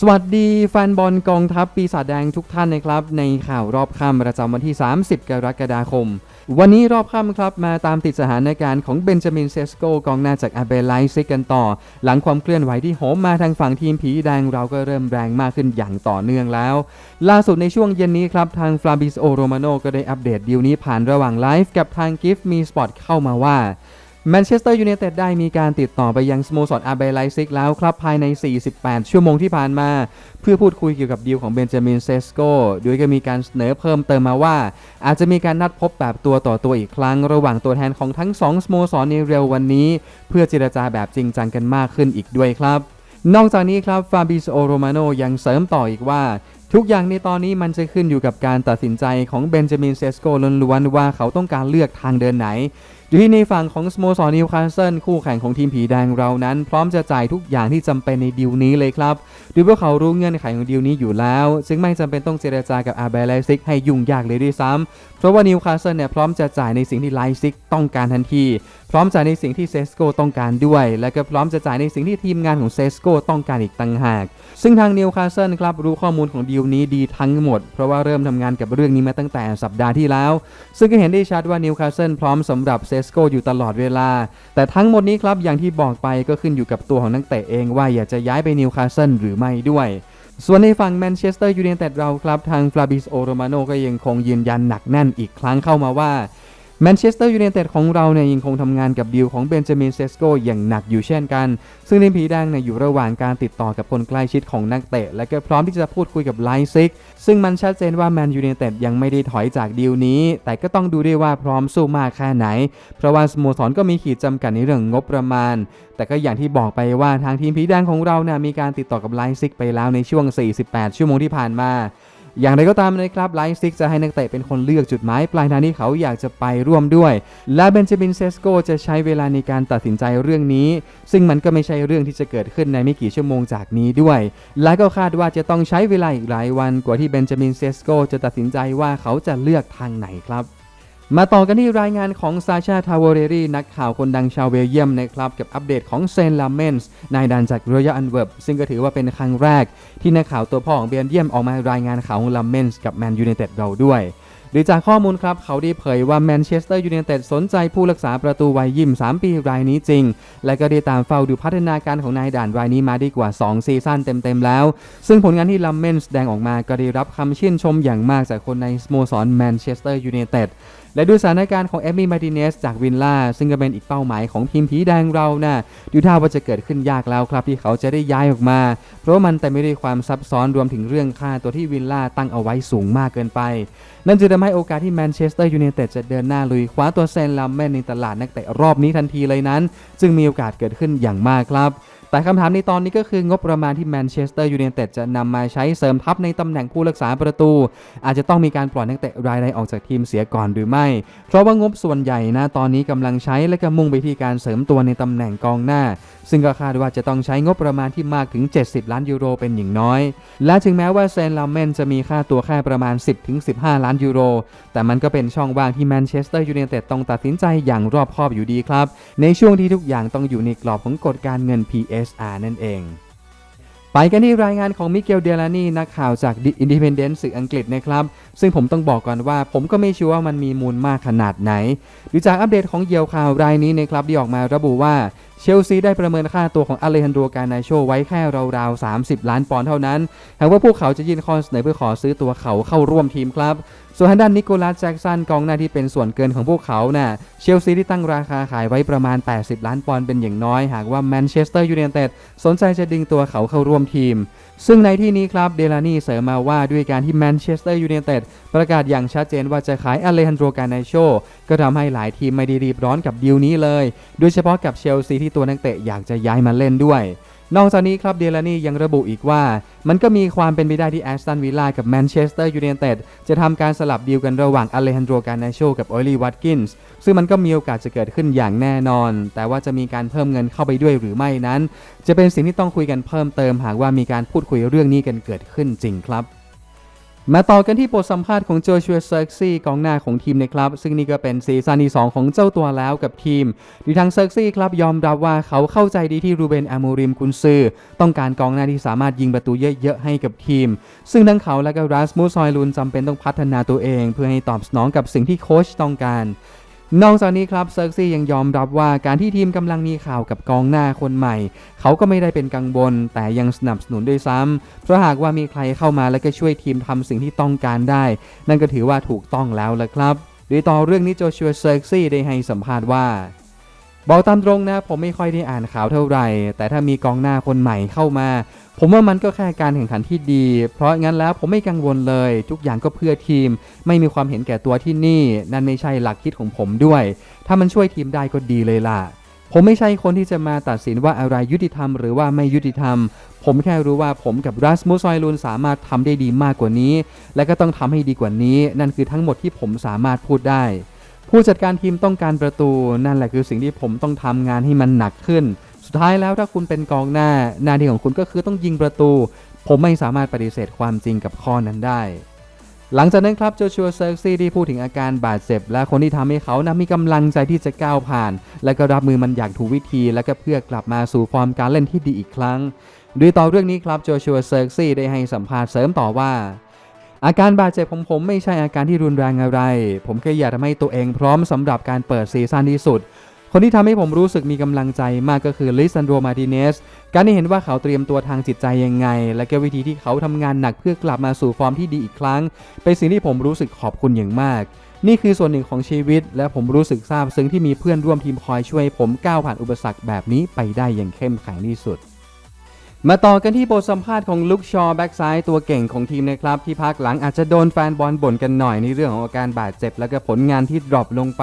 สวัสดีแฟนบอลกองทัพปีศาจแดงทุกท่านนะครับ ในข่าวรอบค่ำประจำวันที่ 30 กรกฎาคม วันนี้รอบค่ำครับมาตามติดสถานการณ์ของเบนจามินเซสโกกองหน้าจากอาเบลไลซิกกันต่อ หลังความเคลื่อนไหวที่โหมมาทางฝั่งทีมผีแดงเราก็เริ่มแรงมากขึ้นอย่างต่อเนื่องแล้ว ล่าสุดในช่วงเย็นนี้ครับ ทางฟลาบิสโอโรมาโนก็ได้อัปเดตดีลนี้ผ่านระหว่างไลฟ์กับทางกิฟต์มีสปอร์ตเข้ามาว่า แมนเชสเตอร์ยูไนเต็ดได้มีการติดต่อไปยังสโมสรอาเบไลซิกแล้วครับภายใน 48 ชั่วโมงที่ผ่านมา เพื่อพูดคุยเกี่ยวกับดีลของเบนจามินเซสโกโดยก็มีการเสนอเพิ่มเติมมาว่า อาจจะมีการนัดพบแบบตัวต่อตัวอีกครั้ง ระหว่างตัวแทนของทั้ง 2 สโมสรในเร็ววันนี้ เพื่อเจรจาแบบจริงจังกันมากขึ้นอีกด้วยครับ นอกจากนี้ครับฟาบิโอโรมาโนยังเสริมต่ออีกว่าทุกอย่างในตอนนี้มันจะขึ้นอยู่กับการตัดสินใจของเบนจามินเซสโกล้วนๆว่าเขาต้องการเลือกทางเดินไหน อยู่ที่ในฝั่งของสโมสรนิวคาสเซิลคู่แข่งของทีมผีแดงเรานั้น พร้อมจะจ่ายทุกอย่างที่จำเป็นในดีลนี้เลยครับโดยพวกเขารู้เงื่อนไขของดีลนี้อยู่แล้ว ซึ่งไม่จำเป็นต้องเจรจากับอาเบลไลซิกให้ยุ่งยากเลยด้วยซ้ำเพราะว่านิวคาสเซิลเนี่ยพร้อมจะจ่ายในสิ่งที่ไลซิกต้องการทันที ร้อมจ่ายในสิ่งที่เซสโกต้องการด้วย และก็พร้อมจะจ่ายในสิ่งที่ทีมงานของเซสโกต้องการอีกต่างหาก ซึ่งทางนิวคาสเซิลครับรู้ข้อมูลของดีลนี้ดีทั้งหมด เพราะว่าเริ่มทำงานกับเรื่องนี้มาตั้งแต่สัปดาห์ที่แล้ว ซึ่งก็เห็นได้ชัดว่านิวคาสเซิลพร้อมสำหรับเซสโกอยู่ตลอดเวลา แต่ทั้งหมดนี้ครับอย่างที่บอกไปก็ขึ้นอยู่กับตัวของนักเตะเองว่าอยากจะย้ายไปนิวคาสเซิลหรือไม่ด้วยส่วนในฝั่งแมนเชสเตอร์ยูไนเต็ดเราครับ ทางฟลาบิสโอโรมาโนก็ยังคงยืนยันหนักแน่นอีกครั้งเข้ามาว่า แมนเชสเตอร์ยูไนเต็ดของเราเนี่ยยังคงทำงานกับดีลของเบนจามินเซสโกอย่างหนักอยู่เช่นกัน ซึ่งทีมผีแดงเนี่ยอยู่ระหว่างการติดต่อกับคนใกล้ชิดของนักเตะ และก็พร้อมที่จะพูดคุยกับไลซิก ซึ่งมันชัดเจนว่าแมนยูไนเต็ดยังไม่ได้ถอยจากดีลนี้ แต่ก็ต้องดูด้วยว่าพร้อมสู้มากแค่ไหน เพราะว่าสโมสรก็มีขีดจำกัดในเรื่องงบประมาณ แต่ก็อย่างที่บอกไปว่าทางทีมผีแดงของเราเนี่ยมีการติดต่อกับไลซิกไปแล้วในช่วง 48 ชั่วโมงที่ผ่านมา อย่างไรก็ตามนะครับไลฟ์ซิกจะให้นักเตะเป็นคนเลือกจุดหมายปลายทางที่เขาอยากจะไปร่วมด้วย และเบนจามินเซสโกจะใช้เวลาในการตัดสินใจเรื่องนี้ ซึ่งมันก็ไม่ใช่เรื่องที่จะเกิดขึ้นในไม่กี่ชั่วโมงจากนี้ด้วย และก็คาดว่าจะต้องใช้เวลาอีกหลายวันกว่าที่เบนจามินเซสโกจะตัดสินใจว่าเขาจะเลือกทางไหนครับ มาต่อกันที่รายงานของซาชาทาวเรรีนักข่าวคนดังชาวเบลเยียมนะครับ กับอัปเดตของเซนลาเมนส์นายดันจากรอยัลอันเวิร์บซึ่งก็ถือว่าเป็นครั้งแรก ที่นักข่าวตัวพ่อของเบลเยียมออกมารายงานข่าวของลาเมนส์กับแมนยูไนเต็ดเราด้วยหรือจากข้อมูลครับ เขาได้เผยว่าแมนเชสเตอร์ยูไนเต็ดสนใจผู้รักษาประตูวัยยิม 3 ปีรายนี้จริง และก็ได้ตามเฝ้าดูพัฒนาการของนายด่านรายนี้มาได้กว่า 2 ซีซั่นเต็ม ๆ แล้ว ซึ่งผลงานที่ลัมเมนส์แสดงออกมาก็ได้รับคำชื่นชมอย่างมากจากคนในสโมสรแมนเชสเตอร์ยูไนเต็ด และดูสถานการณ์ของเอมมี่มาติเนสจากวินล่าซึ่งก็เป็นอีกเป้าหมายของทีมผีแดงเรานะ่ะดูท่าว่าจะเกิดขึ้นยากแล้วครับที่เขาจะได้ย้ายออกมา เพราะว่ามันแต่ไม่ได้ความซับซ้อนรวมถึงเรื่องค่าตัวที่วินล่าตั้งเอาไว้สูงมากเกินไป นั่นจึงทำให้โอกาสที่แมนเชสเตอร์ยูไนเต็ดจะเดินหน้าลุยคว้าตัวเซนลัมแมนในตลาดนักเตะรอบนี้ทันทีเลยนั้น จึงมีโอกาสเกิดขึ้นอย่างมากครับ แต่คำถามในตอนนี้ก็คืองบประมาณที่แมนเชสเตอร์ยูไนเต็ดจะนำมาใช้เสริมทัพในตำแหน่งผู้รักษาประตู อาจจะต้องมีการปล่อยนักเตะรายใดออกจากทีมเสียก่อนหรือไม่ เพราะว่างบส่วนใหญ่นะตอนนี้กำลังใช้และก็มุ่งไปที่การเสริมตัวในตำแหน่งกองหน้า ซึ่งก็คาดว่าจะต้องใช้งบประมาณที่มากถึง 70 ล้านยูโรเป็นอย่างน้อย และถึงแม้ว่าเซนลาเมนจะมีค่าตัวแค่ประมาณ 10-15 ล้านยูโร แต่มันก็เป็นช่องว่างที่แมนเชสเตอร์ยูไนเต็ดต้องตัดสินใจอย่างรอบคอบอยู่ดีครับ ในช่วงที่ทุกอย่างต้องอยู่ในกรอบของกฎการเงิน USR นั่นเอง ไปกันที่รายงานของมิเกลเดลานีนักข่าวจากอินดิเพนเดนซ์สื่ออังกฤษนะครับ ซึ่งผมต้องบอกก่อนว่า ผมก็ไม่เชื่อว่ามันมีมูลมากขนาดไหน ดูจากอัปเดตของเยียวข่าวรายนี้นะครับที่ออกมาระบุว่าเชลซีได้ประเมินค่าตัวของอเลฮันโดกานาโชไว้แค่ราวๆ 30 ล้านปอนด์เท่านั้น หากว่าพวกเขาจะยื่นข้อเสนอเพื่อขอซื้อตัวเขาเข้าร่วมทีมครับ ส่วนทางด้านนิโคลัสแจ็กสันกองหน้าที่เป็นส่วนเกินของพวกเขาน่ะ เชลซีที่ตั้งราคาขายไว้ประมาณ 80 ล้านปอนด์เป็นอย่างน้อย หากว่าแมนเชสเตอร์ยูไนเต็ดสนใจจะดึงตัวเขาเข้าร่วมทีม ซึ่งในที่นี้ครับเดลานี่เสริมมาว่าด้วยการที่แมนเชสเตอร์ยูไนเต็ดประกาศอย่างชัดเจนว่าจะขายอเลฮันโดกานาโชก็ทำให้หลายทีมไม่ได้รีบร้อนกับดีลนี้เลย โดยเฉพาะกับเชลซีที่ตัวนักเตะอยากจะย้ายมาเล่นด้วย นอกจากนี้ครับเดลานี่ยังระบุอีกว่า มันก็มีความเป็นไปได้ที่แอสตันวิลล่ากับแมนเชสเตอร์ยูไนเต็ดจะทำการสลับดีลกันระหว่างอเลฮันโดกานาโชกับออลีวัตกินส์ซึ่งมันก็มีโอกาสจะเกิดขึ้นอย่างแน่นอน แต่ว่าจะมีการเพิ่มเงินเข้าไปด้วยหรือไม่นั้น จะเป็นสิ่งที่ต้องคุยกันเพิ่มเติมหากว่ามีการพูดคุยเรื่องนี้กันเกิดขึ้นจริงครับ มาต่อกันที่บทสัมภาษณ์ของโจชัวเซอร์กซี่กองหน้าของทีมนะครับ ซึ่งนี่ก็เป็นซีซั่นที่2ของเจ้าตัวแล้วกับทีมดีทางเซอร์กซี่ครับยอมรับว่าเขาเข้าใจดีที่รูเบนอามูริมกุนซือ ต้องการกองหน้าที่สามารถยิงประตูเยอะๆให้กับทีม ซึ่งทั้งเขาและก็รัสมูซอยลุนจำเป็นต้องพัฒนาตัวเอง เพื่อให้ตอบสนองกับสิ่งที่โค้ชต้องการ นอกจากนี้ครับเซิร์ซี่ยังยอมรับว่าการที่ทีมกำลังมีข่าวกับกองหน้าคนใหม่ เขาก็ไม่ได้เป็นกังวลแต่ยังสนับสนุนด้วยซ้ำเพราะหากว่ามีใครเข้ามาแล้วก็ช่วยทีมทำสิ่งที่ต้องการได้ นั่นก็ถือว่าถูกต้องแล้วละครับโดยต่อเรื่องนี้โจชัวเซิร์ซี่ได้ให้สัมภาษณ์ว่าบอกตามตรงนะผมไม่ค่อยได้อ่านข่าวเท่าไหร่ แต่ถ้ามีกองหน้าคนใหม่เข้ามา ผมว่ามันก็แค่การแข่งขันที่ดี เพราะงั้นแล้วผมไม่กังวลเลย ทุกอย่างก็เพื่อทีม ไม่มีความเห็นแก่ตัวที่นี่ นั่นไม่ใช่หลักคิดของผมด้วย ถ้ามันช่วยทีมได้ก็ดีเลยล่ะ ผมไม่ใช่คนที่จะมาตัดสินว่าอะไรยุติธรรมหรือว่าไม่ยุติธรรม ผมแค่รู้ว่าผมกับรัสมุสซอยลูนสามารถทำได้ดีมากกว่านี้ และก็ต้องทำให้ดีกว่านี้ นั่นคือทั้งหมดที่ผมสามารถพูดได้ ผู้จัดการทีมต้องการประตู นั่นแหละคือสิ่งที่ผมต้องทำงานให้มันหนักขึ้น ท้ายแล้วถ้าคุณเป็นกองหน้า หน้าที่ของคุณก็คือต้องยิงประตู ผมไม่สามารถปฏิเสธความจริงกับข้อนั้นได้ หลังจากนั้นครับโจชัวเซิร์ซี่ที่พูดถึงอาการบาดเจ็บ และคนที่ทำให้เขานะมีกำลังใจที่จะก้าวผ่าน และก็รับมือมันอย่างถูกวิธี และก็เพื่อกลับมาสู่ฟอร์มการเล่นที่ดีอีกครั้ง โดยต่อเรื่องนี้ครับโจชัวเซิร์ซี่ได้ให้สัมภาษณ์เสริมต่อว่าอาการบาดเจ็บของผมไม่ใช่อาการที่รุนแรงอะไร ผมแค่อยากทำให้ตัวเองพร้อมสำหรับการเปิดซีซั่นที่สุด คนที่ทำให้ผมรู้สึกมีกำลังใจมากก็คือลิซันโดมาติเนสการได้เห็นว่าเขาเตรียมตัวทางจิตใจยังไง และก็วิธีที่เขาทำงานหนักเพื่อกลับมาสู่ฟอร์มที่ดีอีกครั้ง เป็นสิ่งที่ผมรู้สึกขอบคุณอย่างมาก นี่คือส่วนหนึ่งของชีวิต และผมรู้สึกซาบซึ้งที่มีเพื่อนร่วมทีมคอยช่วยผมก้าวผ่านอุปสรรคแบบนี้ไปได้อย่างเข้มแข็งที่สุดมาต่อกันที่บทสัมภาษณ์ของลุคชอแบ็กซ้ายตัวเก่งของทีมนะครับ ที่พักหลังอาจจะโดนแฟนบอลบ่นกันหน่อยในเรื่องของอาการบาดเจ็บ และก็ผลงานที่ดรอปลงไป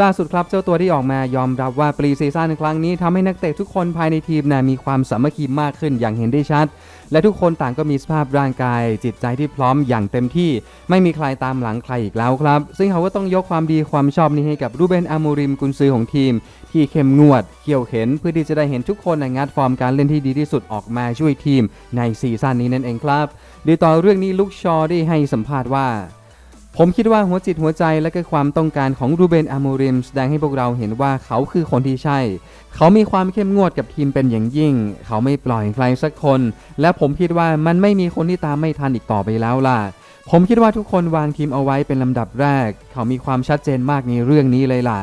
ล่าสุดครับเจ้าตัวที่ออกมายอมรับว่าปรีซีซั่นครั้งนี้ทำให้นักเตะทุกคนภายในทีมนะมีความสามัคคีมากขึ้นอย่างเห็นได้ชัด และทุกคนต่างก็มีสภาพร่างกาย จิตใจที่พร้อมอย่างเต็มที่ ไม่มีใครตามหลังใครอีกแล้วครับ ซึ่งเขาก็ต้องยกความดีความชอบนี้ให้กับรูเบนอามูริมกุนซือของทีม ที่เข้มงวดเขี่ยวเข็นเพื่อที่จะได้เห็นทุกคนในงัดฟอร์มการเล่นที่ดีที่สุดออกมาช่วยทีมในซีซั่นนี้นั่นเองครับโดยต่อเรื่องนี้ลุกชอได้ให้สัมภาษณ์ว่า ผมคิดว่าหัวจิตหัวใจและก็ความต้องการของรูเบนอามูริมแสดงให้พวกเราเห็นว่าเขาคือคนที่ใช่ เขามีความเข้มงวดกับทีมเป็นอย่างยิ่ง เขาไม่ปล่อยใครสักคน และผมคิดว่ามันไม่มีคนที่ตามไม่ทันอีกต่อไปแล้วล่ะ ผมคิดว่าทุกคนวางทีมเอาไว้เป็นลำดับแรก เขามีความชัดเจนมากในเรื่องนี้เลยล่ะ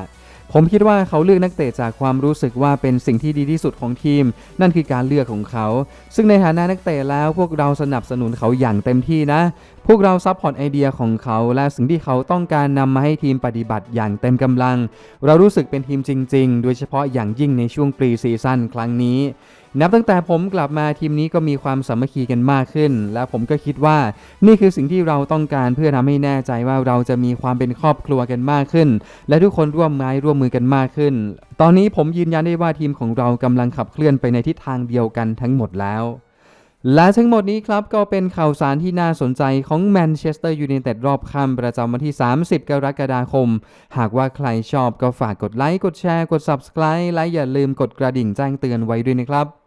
ผมคิดว่าเขาเลือกนักเตะจากความรู้สึกว่าเป็นสิ่งที่ดีที่สุดของทีม นั่นคือการเลือกของเขา ซึ่งในฐานะนักเตะแล้วพวกเราสนับสนุนเขาอย่างเต็มที่นะ พวกเราซัพพอร์ตไอเดียของเขาและสิ่งที่เขาต้องการนำมาให้ทีมปฏิบัติอย่างเต็มกำลัง เรารู้สึกเป็นทีมจริง ๆ โดยเฉพาะอย่างยิ่งในช่วงปรีซีซั่นครั้งนี้นับตั้งแต่ผมกลับมาทีมนี้ก็มีความสามัคคีกันมากขึ้น และผมก็คิดว่านี่คือสิ่งที่เราต้องการเพื่อทำให้แน่ใจว่าเราจะมีความเป็นครอบครัวกันมากขึ้น และทุกคนร่วมไม้ร่วมมือกันมากขึ้น ตอนนี้ผมยืนยันได้ว่าทีมของเรากำลังขับเคลื่อนไปในทิศทางเดียวกันทั้งหมดแล้ว และทั้งหมดนี้ครับ ก็เป็นข่าวสารที่น่าสนใจของแมนเชสเตอร์ยูไนเต็ดรอบค่ำประจำวันที่ 30 กรกฎาคม หากว่าใครชอบก็ฝากกดไลค์ กดแชร์ กด Subscribe และอย่าลืมกดกระดิ่งแจ้งเตือนไว้ด้วยนะครับ